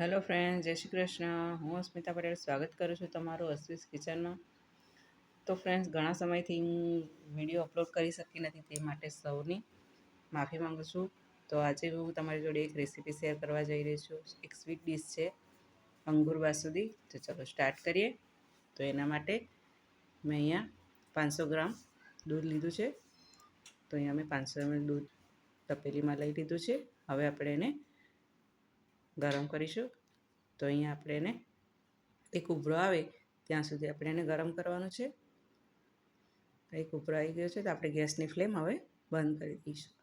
Hello friend, જય શ્રી કૃષ્ણ. હું અસ્મિતા પટેલ સ્વાગત કરું છું તમારું અશ્વિસ કિચનમાં. તો ફ્રેન્ડ્સ, ઘણા સમયથી હું વીડિયો અપલોડ કરી શકી નથી તે માટે સૌની માફી માંગુ છું. તો આજે હું તમારી જોડે એક રેસીપી શેર કરવા જઈ રહી છું. એક સ્વીટ ડીશ છે, અંગુર બાસુદી. તો ચલો સ્ટાર્ટ કરીએ. તો એના માટે મેં અહીંયા પાંચસો ગ્રામ દૂધ લીધું છે. તો અહીંયા મેં પાંચસો ગ્રામ દૂધ તપેલીમાં લઈ લીધું છે. હવે આપણે એને ગરમ કરીશું. તો અહીંયા આપણે એને એક ઉભરો આવે, ત્યાં સુધી આપણે એને ગરમ કરવાનું છે. એક ઉભરો આવી ગયો છે, તો આપણે ગેસની ફ્લેમ હવે બંધ કરી દઈશું.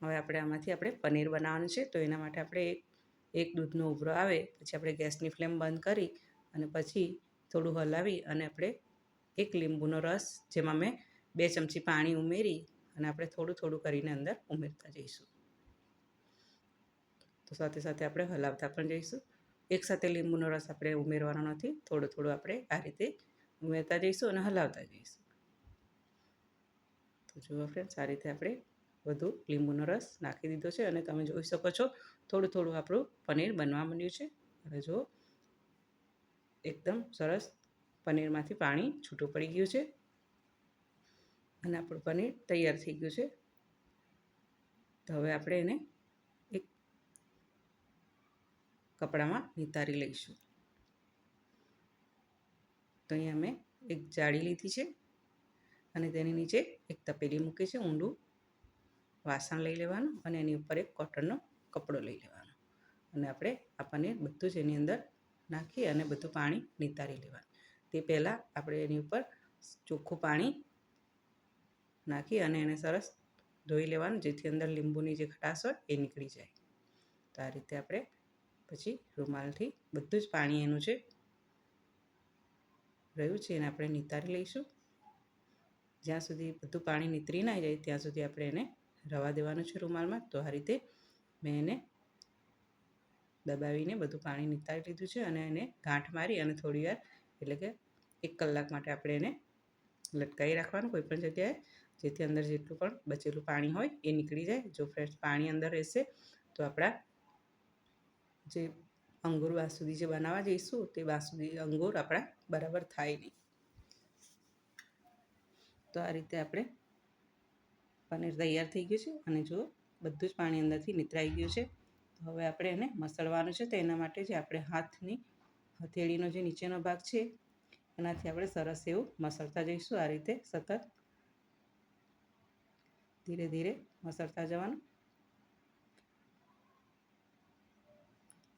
હવે આપણે આમાંથી આપણે પનીર બનાવવાનું છે, તો એના માટે આપણે એક દૂધનો ઉભરો આવે, પછી આપણે ગેસની ફ્લેમ બંધ કરી અને પછી થોડું હલાવી અને આપણે એક લીંબુનો રસ, જેમાં મેં બે ચમચી પાણી ઉમેરી અને આપણે થોડું થોડું કરીને અંદર ઉમેરતા જઈશું. તો સાથે સાથે આપણે હલાવતા પણ જઈશું. એકસાથે લીંબુનો રસ આપણે ઉમેરવાનો નથી. થોડું થોડું આપણે આ રીતે ઉમેરતા જઈશું અને હલાવતા જઈશું. તો જુઓ ફ્રેન્ડ્સ આ રીતે આપણે બધું લીંબુનો રસ નાખી દીધો છે અને તમે જોઈ શકો છો થોડું થોડું આપણું પનીર બનવા માંડ્યું છે. અને જુઓ. એકદમ સરસ પનીરમાંથી પાણી છૂટું પડી ગયું છે. અને આપણું પનીર તૈયાર થઈ ગયું છે. તો હવે આપણે એને એક કપડામાં નિતારી લઈશું. તો અહીંયા મેં એક જાળી લીધી છે અને તેની નીચે એક તપેલી મૂકી છે, ઊંડું વાસણ લઈ લેવાનું અને એની ઉપર એક કોટનનો કપડો લઈ લેવાનો. અને આપણે આ પનીર બધું જ એની અંદર નાખી અને બધું પાણી નિતારી લેવાનું. તે પહેલાં આપણે એની ઉપર ચોખ્ખું પાણી નાખી અને એને સરસ ધોઈ લેવાનું, જેથી અંદર લીંબુની જે ખટાશ હોય એ નીકળી જાય. તો આ રીતે આપણે પછી રૂમાલથી બધું જ પાણી એનું છે રહ્યું છે એને આપણે નિતારી લઈશું. જ્યાં સુધી બધું પાણી નીતરી ના જાય ત્યાં સુધી આપણે એને રવા દેવાનું છે રૂમાલમાં. તો આ રીતે મેં એને દબાવીને બધું પાણી નિતારી લીધું છે અને એને ગાંઠ મારી અને થોડી વાર એટલે કે એક કલાક માટે આપણે એને લટકાવી રાખવાનું કોઈપણ જગ્યાએ. જેથી અંદર જેટલું પણ બચેલું પાણી હોય એ નીકળી જાય. જો ફ્રેશ પાણી અંદર રહેશે તો આપણા જે અંગૂર બાસુદી જે બનાવવા જઈશું તે બાસુદી અંગૂર આપણા બરાબર થાય નહીં. તો આ રીતે આપણે પનીર તૈયાર થઈ ગયું છે અને જો બધું જ પાણી અંદરથી નીતરાઈ ગયું છે. તો હવે આપણે એને મસળવાનું છે તો એના માટે જે આપણે હાથની હથેળીનો જે નીચેનો ભાગ છે એનાથી આપણે સરસ એવું મસળતા જઈશું. આ રીતે સતત ધીરે ધીરે મસળતા જવાનું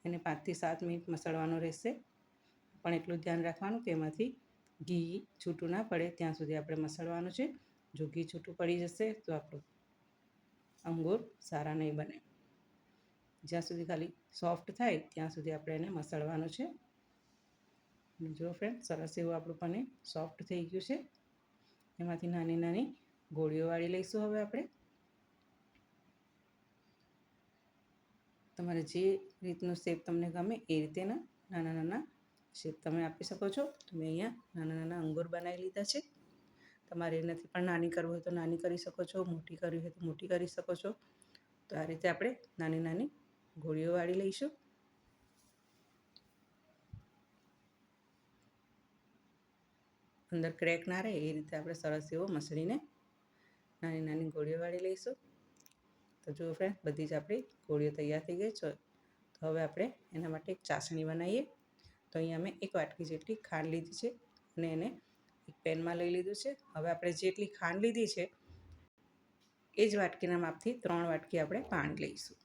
એને પાંચથી સાત મિનિટ મસળવાનો રહેશે. પણ એટલું ધ્યાન રાખવાનું કે એમાંથી ઘી છૂટું ના પડે, ત્યાં સુધી આપણે મસળવાનું છે. જો ઘી છૂટું પડી જશે તો આપણું અંગૂર સારા નહીં બને. જ્યાં સુધી ખાલી સોફ્ટ થાય, ત્યાં સુધી આપણે એને મસળવાનું છે. જો ફ્રેન્ડ સરસ એવું આપણું પનીર સોફ્ટ થઈ ગયું છે. એમાંથી નાની નાની ગોળીઓ વાળી લઈશું હવે આપણે. તમારે જે રીતનું શેપ તમને ગમે એ રીતેના નાના નાના શેપ તમે આપી શકો છો. તો મેં અહીંયા નાના નાના અંગૂર બનાવી લીધા છે. તમારે એનાથી પણ નાની કરવું હોય તો નાની કરી શકો છો, મોટી કરવી હોય તો મોટી કરી શકો છો. તો આ રીતે આપણે નાની નાની ગોળીઓ વાળી લઈશું. અંદર ક્રેક ના રહે એ રીતે આપણે સરસ એવો મસળીને નાની નાની ગોળીઓ વાળી લઈશું. તો જુઓ ફ્રેન્ડ બધી જ આપણી ગોળીઓ તૈયાર થઈ ગઈ છે. તો હવે આપણે એના માટે એક ચાસણી બનાવીએ. તો અહીંયા મેં એક વાટકી જેટલી ખાંડ લીધી છે અને એને એક પેનમાં લઈ લીધું છે. હવે આપણે જેટલી ખાંડ લીધી છે, એ જ વાટકીના માપથી ત્રણ વાટકી આપણે પાણી લઈશું.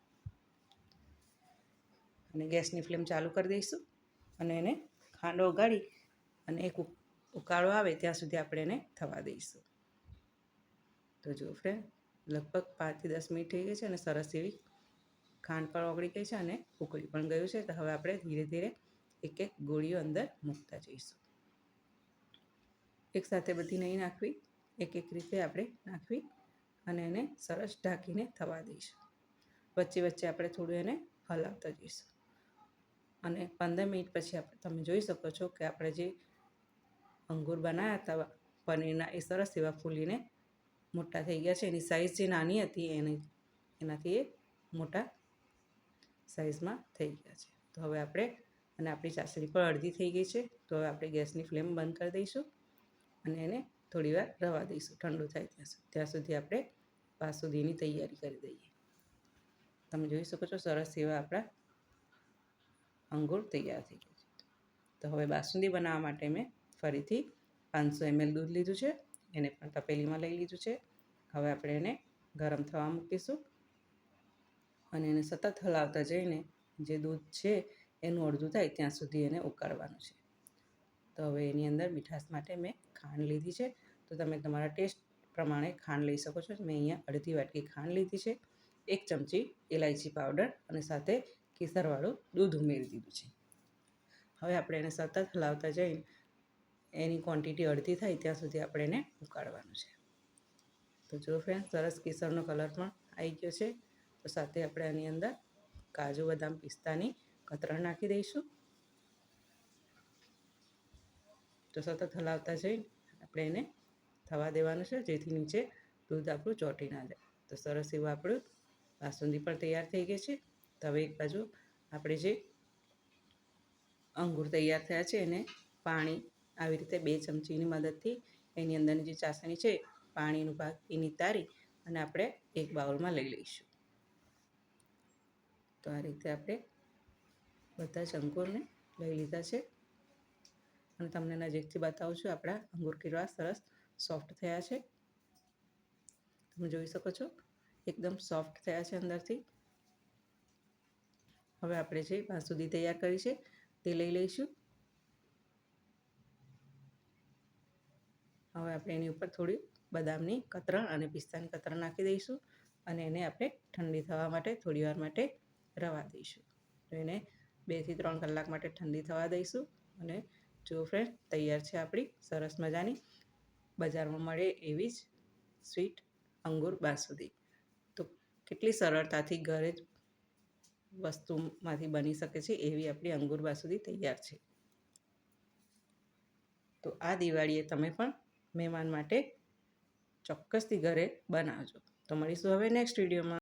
અને ગેસની ફ્લેમ ચાલુ કરી દઈશું અને એને ખાંડ ઓગાળી અને એક ઉકાળો આવે ત્યાં સુધી આપણે એને થવા દઈશું. તો જુઓ ફ્રેન્ડ લગભગ પાંચથી દસ મિનિટ થઈ ગઈ છે અને સરસ એવી ખાંડ પણ ઓગળી ગઈ છે અને ઉકળી પણ ગયું છે. તો હવે આપણે ધીરે ધીરે એક એક ગોળીઓ અંદર મૂકતા જઈશું. એકસાથે બધી નહીં નાખવી, એક એક રીતે આપણે નાખવી અને એને સરસ ઢાંકીને થવા દઈશું. વચ્ચે વચ્ચે આપણે થોડું એને હલાવતા જઈશું. અને પંદર મિનિટ પછી આપણે, તમે જોઈ શકો છો કે આપણે જે અંગૂર બનાવ્યા હતા, પનીરના એ સરસ એવા ફૂલીને મોટા થઈ ગયા છે. એની સાઇઝ જે નાની હતી એની, એનાથી એ મોટા સાઇઝમાં થઈ ગયા છે. તો હવે આપણે, અને આપણી ચાસણી પણ અડધી થઈ ગઈ છે. તો હવે આપણે ગેસની ફ્લેમ બંધ કરી દઈશું અને એને થોડી વાર રવા દઈશું. ઠંડુ થાય ત્યાં સુધી. ત્યાં સુધી આપણે બાસુંદીની તૈયારી કરી દઈએ. તમે જોઈ શકો છો સરસ એવા આપણા અંગૂર તૈયાર થઈ ગયા છે. તો હવે બાસુંદી બનાવવા માટે મેં ફરીથી પાંચસો એમએલ દૂધ લીધું છે. એને પણ તપેલીમાં લઈ લીધું છે. હવે આપણે એને ગરમ થવા મૂકીશું. અને એને સતત હલાવતા જઈને જે દૂધ છે એનું અડધું થાય ત્યાં સુધી એને ઉકાળવાનું છે. તો હવે એની અંદર મીઠાશ માટે મેં ખાંડ લીધી છે. તો તમે તમારા ટેસ્ટ પ્રમાણે ખાંડ લઈ શકો છો. મેં અહીંયા અડધી વાટકી ખાંડ લીધી છે. એક ચમચી ઇલાયચી પાવડર અને સાથે કેસરવાળું દૂધ ઉમેરી દીધું છે. હવે આપણે એને સતત હલાવતા જઈને એની ક્વોન્ટિટી અડધી થાય ત્યાં સુધી આપણે એને ઉકાળવાનું છે. તો જો ફ્રેન્ડ સરસ કેસરનો કલર પણ આવી ગયો છે. તો સાથે આપણે આની અંદર કાજુ બદામ પિસ્તાની કતરણ નાખી દઈશું. તો સતત હલાવતા જઈને આપણે એને થવા દેવાનું છે, જેથી નીચે દૂધ આપણું ચોંટી ના જાય. તો સરસ એવું આપણું બાસુંદી પણ તૈયાર થઈ ગઈ છે. તો હવે એક બાજુ આપણે જે અંગૂર તૈયાર થયા છે એને પાણી આવી રીતે બે ચમચીની મદદથી એની અંદરની જે ચાસણી છે, પાણીનું ભાગ એ નિતારી અને આપણે એક બાઉલમાં લઈ લઈશું. તો આ રીતે આપણે બધા જ અંકુરને લઈ લીધા છે. અને તમને નજીકથી બતાવું છું, આપણા અંગુર કીરવા સરસ સોફ્ટ થયા છે. તમે જોઈ શકો છો, એકદમ સોફ્ટ થયા છે અંદરથી. હવે આપણે જે બાસુંદી તૈયાર કરી છે, તે લઈ લઈશું. હવે આપણે એની ઉપર થોડી બદામની કતરણ અને પિસ્તાની કતરણ નાખી દઈશું અને એને આપણે ઠંડી થવા માટે થોડી વાર માટે રવા દઈશું. તો એને બેથી ત્રણ કલાક માટે ઠંડી થવા દઈશું અને જો ફ્રેન્ડ તૈયાર છે આપણી સરસ મજાની બજારમાં મળે એવી જ સ્વીટ અંગૂર બાસુદી. તો કેટલી સરળતાથી ઘરે જ વસ્તુમાંથી બની શકે છે એવી આપણી અંગૂર બાસુદી તૈયાર છે. તો આ દિવાળીએ તમે પણ મહેમાન માટે ચોક્કસથી ઘરે બનાવજો. તો મળીશું હવે નેક્સ્ટ વિડીયોમાં